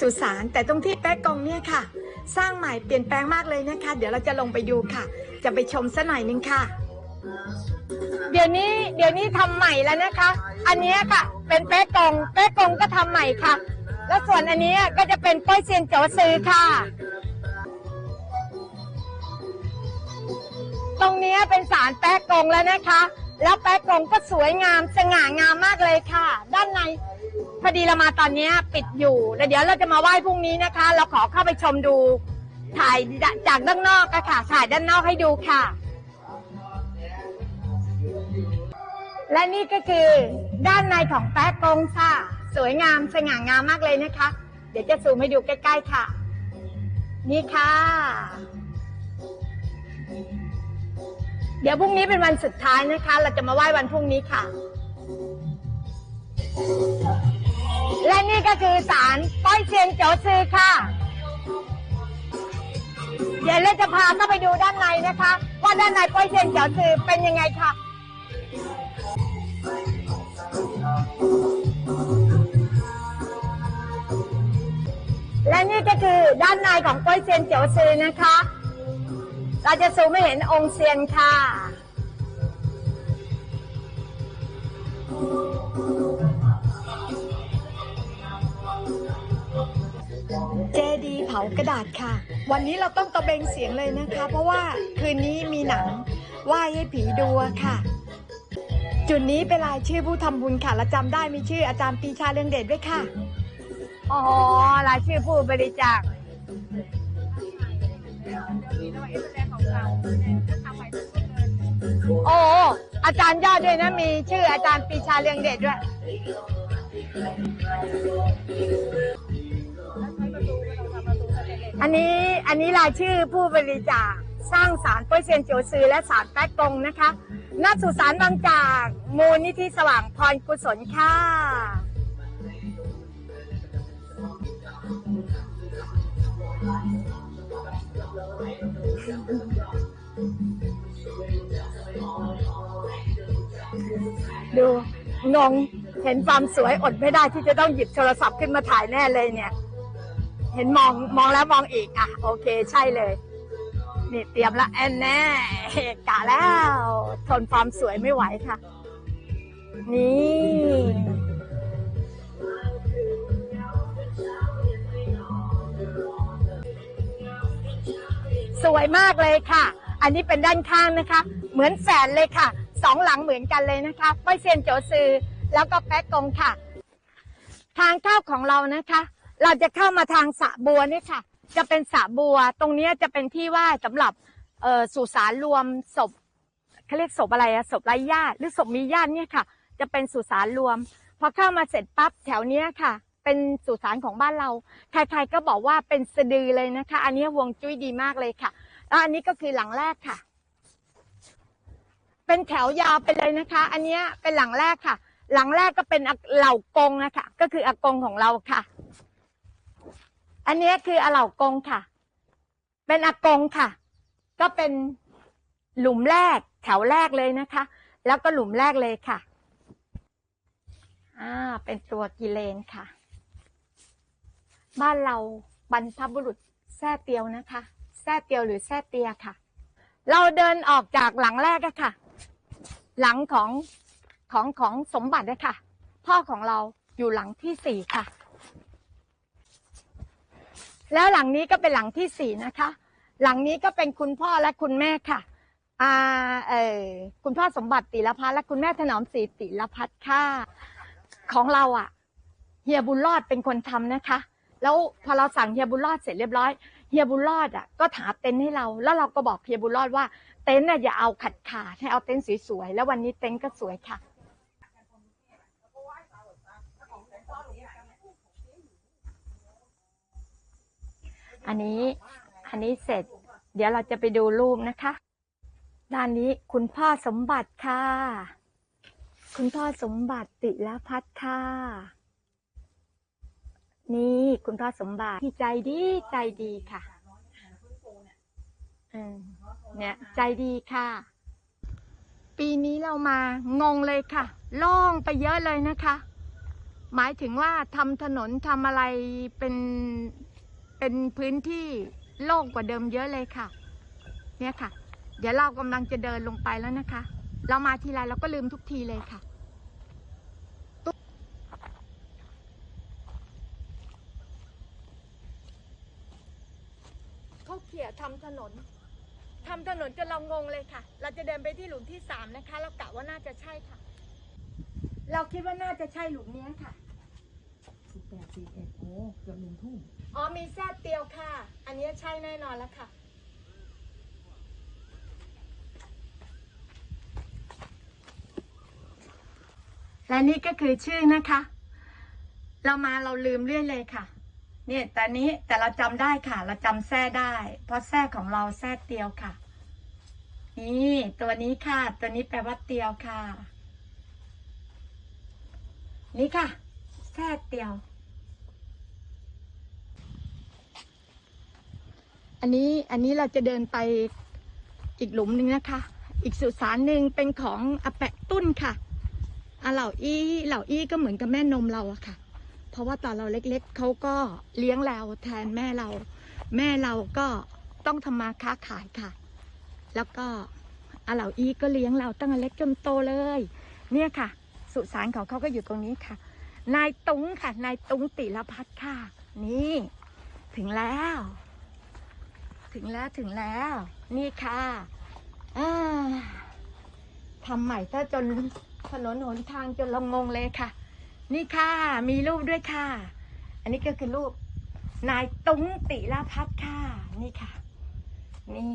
สุสานแต่ตรงที่แป๊กกงเนี่ยค่ะ สร้างใหม่เปลี่ยนแปลงมากเลยนะคะ เดี๋ยวเราจะลงไปดูค่ะ จะไปชมสักหน่อยนึงค่ะ เดี๋ยวนี้เดี๋ยวนี้ทำใหม่แล้วนะคะ อันนี้ค่ะ เป็นแป๊กกงแป๊กกงก็ทำใหม่ค่ะ แล้วส่วนอันนี้ก็จะเป็นป้อยเซียนโจซือค่ะ ตรงนี้เป็นศาลแป๊กกงแล้วนะคะ แล้วแป๊กกงก็สวยงามสง่างามมากเลยค่ะ ด้านใน พอดีเรามาตอนเนี้ยปิดอยู่แล้วเดี๋ยวเราจะมาไหว้พรุ่งนี้นะคะ เราขอเข้าไปชมดู ถ่ายจากด้านนอกอะค่ะ ถ่ายด้านนอกให้ดูค่ะ และนี่ก็คือด้านในของแป๊กกงค่ะ สวยงามสง่างามมากเลยนะคะ เดี๋ยวจะซูมให้ดูใกล้ๆค่ะ นี่ค่ะ เดี๋ยวพรุ่งนี้เป็นวันสุดท้ายนะคะ เราจะมาไหว้วันพรุ่งนี้ค่ะ และนี่ก็คือศาลป้อยเซียนโจซือค่ะ เดี๋ยวเราจะพาเข้าไปดูด้านในนะคะว่าด้านในป้อยเซียนโจซือเป็นยังไงค่ะและนี่ก็คือด้านในของป้อยเซียนโจซือนะคะ เราจะซูมไม่เห็นองค์เซียนค่ะ ผากระดาษค่ะ วันนี้เราต้องตะเบงเสียงเลยนะคะ เพราะว่าคืนนี้มีหนังไหว้ให้ผีดูค่ะ จุดนี้เป็นรายชื่อผู้ทำบุญค่ะและจำได้มีชื่ออาจารย์ปีชาเรืองเดชด้วยค่ะอ๋อรายชื่อผู้บริจาคโอ้อาจารย์ยอดด้วยนะมีชื่ออาจารย์ปีชาเรืองเดชด้วย อันนี้อันนี้รายชื่อผู้บริจาคสร้างสารป้วยเซียนโจซือและสารแป๊กกงนะคะณสุสานบางจากมูลนิธิสว่างพรกุศลค่ะดูงงเห็นความสวยอดไม่ได้ที่จะต้องหยิบโทรศัพท์ขึ้นมาถ่ายแน่เลยเนี่ย เห็นมองมองแล้วมองอีกอะโอเคใช่เลย นี่เตรียมละแอนแน่กะแล้ว ทนความสวยไม่ไหวค่ะ นี่สวยมากเลยค่ะ อันนี้เป็นด้านข้างนะคะ เหมือนแฝดเลยค่ะ สองหลังเหมือนกันเลยนะคะป้อยเซียนโจซือ แล้วก็แป๊กกงค่ะ ทางเข้าของเรานะคะ เราจะเข้ามาทางสระบัวนี่ค่ะ จะเป็นสระบัว ตรงเนี้ยจะเป็นที่ไหว้สำหรับเอ่อสุสานรวมศพเขาเรียกศพอะไรอะศพไร้ญาติหรือศพมีญาติเนี่ยค่ะ จะเป็นสุสานรวม พอเข้ามาเสร็จปั๊บแถวเนี้ยค่ะ เป็นสุสานของบ้านเราใครๆก็บอกว่าเป็นสะดือเลยนะคะ อันนี้วงจุ้ยดีมากเลยค่ะแล้วอันนี้ก็คือหลังแรกค่ะ เป็นแถวยาวไปเลยนะคะ อันเนี้ยเป็นหลังแรกค่ะ หลังแรกก็เป็นเหล่ากงอะคะก็คืออากงของเราค่ะ อันนี้คืออเหล่ากงค่ะ เป็นอากงค่ะ ก็เป็นหลุมแรกแถวแรกเลยนะคะ แล้วก็หลุมแรกเลยค่ะ อ่า เป็นตัวกิเลนค่ะ บ้านเราบรรพบุรุษแท้เตียวนะคะ แท้เตียวหรือแท้เตียค่ะ เราเดินออกจากหลังแรกอะค่ะ หลังของของของสมบัตินะคะพ่อของเราอยู่หลังที่สี่ค่ะ แล้วหลังนี้ก็เป็นหลังที่สี่นะคะ หลังนี้ก็เป็นคุณพ่อและคุณแม่ค่ะอ่าเออคุณพ่อสมบัติติลพัฒน์และคุณแม่ถนอมศรีติลพัฒน์ค่ะของเราอะเฮียบุญรอดเป็นคนทำนะคะ แล้วพอเราสั่งเฮียบุญรอดเสร็จเรียบร้อยเฮียบุญรอดอะก็ถาเต็นท์ให้เรา แล้วเราก็บอกเฮียบุญรอดว่าเต็นท์น่ะอย่าเอาขัดขาให้เอาเต็นท์สวยๆแล้ววันนี้เต็นท์ก็สวยค่ะ อันนี้อันนี้เสร็จ เดี๋ยวเราจะไปดูรูปนะคะ ด้านนี้คุณพ่อสมบัติค่ะ คุณพ่อสมบัติติละพัฒน์ค่ะ นี่คุณพ่อสมบัติที่ใจดีใจดีค่ะเนี่ยใจดีค่ะ ปีนี้เรามางงเลยค่ะล่องไปเยอะเลยนะคะ หมายถึงว่าทำถนนทำอะไรเป็น เป็นพื้นที่โล่งกว่าเดิมเยอะเลยค่ะ เนี่ยค่ะ เดี๋ยวเรากำลังจะเดินลงไปแล้วนะคะ เรามาทีไรเราก็ลืมทุกทีเลยค่ะเขาเขี่ยทำถนนทำถนนจนเรางงเลยค่ะ เราจะเดินไปที่หลุมที่สามนะคะ เรากะว่าน่าจะใช่ค่ะ เราคิดว่าน่าจะใช่หลุมเนี้ยค่ะสิบ แปดสิบเอ็ดโอ้เกือบหนึ่งทุ่มอ๋อมีแซดเตียวค่ะ อันนี้ใช่แน่นอนแล้วค่ะ และนี่ก็คือชื่อนะคะ เรามาเราลืมเรื่อยเลยค่ะ เนี่ยแต่นี้แต่เราจำได้ค่ะ เราจำแท้ได้ เพราะแท้ของเราแท้เตียวค่ะ นี่ตัวนี้ค่ะ ตัวนี้แปลว่าเตียวค่ะ นี่ค่ะแท้เตียว อันนี้อันนี้เราจะเดินไปอีกหลุมหนึ่งนะคะ อีกสุสานหนึ่งเป็นของอาแปะตุ้นค่ะอาเหล่าอี้เหล่าอี้ก็เหมือนกับแม่นมเราอะค่ะ เพราะว่าตอนเราเล็กๆเขาก็เลี้ยงเราแทนแม่เรา แม่เราก็ต้องทำมาค้าขายค่ะ แล้วก็อาเหล่าอี้ก็เลี้ยงเราตั้งแต่เล็กจนโตเลย เนี่ยค่ะ สุสานของเขาก็อยู่ตรงนี้ค่ะ นายตุ้งค่ะ นายตุ้งติรพัฒน์ค่ะ นี่ ถึงแล้ว ถึงแล้วถึงแล้ว นี่ค่ะอ่าทำใหม่ถ้าจนถนนหนทางจนเรางงเลยค่ะ นี่ค่ะ มีรูปด้วยค่ะ อันนี้ก็คือรูปนายตุ้งติลพัฒน์ค่ะ นี่ค่ะ นี่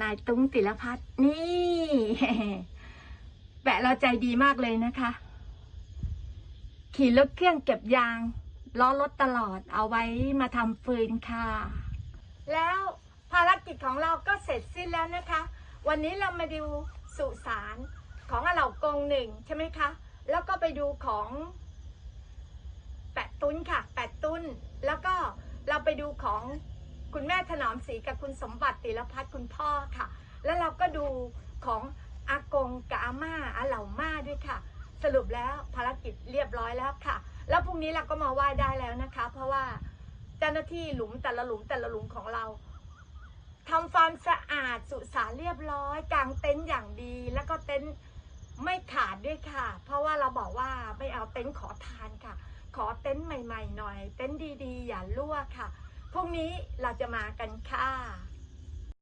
นายตุ้งติลพัฒน์นี่แปะเราใจดีมากเลยนะคะ ขี่รถเครื่องเก็บยางล้อรถตลอดเอาไว้มาทำฟืนค่ะ แล้วภารกิจของเราก็เสร็จสิ้นแล้วนะคะ วันนี้เรามาดูสุสานของอาเหล่ากงหนึ่งใช่ไหมคะ แล้วก็ไปดูของแปะตุ้นค่ะแปะตุ้น แล้วก็เราไปดูของคุณแม่ถนอมศรีกับคุณสมบัติติรพัฒน์คุณพ่อค่ะ แล้วเราก็ดูของอากงกับอาม่าอาเหล่าม่าด้วยค่ะ สรุปแล้วภารกิจเรียบร้อยแล้วค่ะ แล้วพรุ่งนี้เราก็มาไหว้ได้แล้วนะคะ เพราะว่า เจ้าหน้าที่หลุมแต่ละหลุมแต่ละหลุมของเราทำความสะอาดสุสานเรียบร้อยกางเต็นท์อย่างดี แล้วก็เต็นท์ไม่ขาดด้วยค่ะ เพราะว่าเราบอกว่าไม่เอาเต็นท์ขอทานค่ะ ขอเต็นท์ใหม่ ๆ หน่อย เต็นท์ดีๆ อย่ารั่วค่ะพรุ่งนี้เราจะมากันค่ะ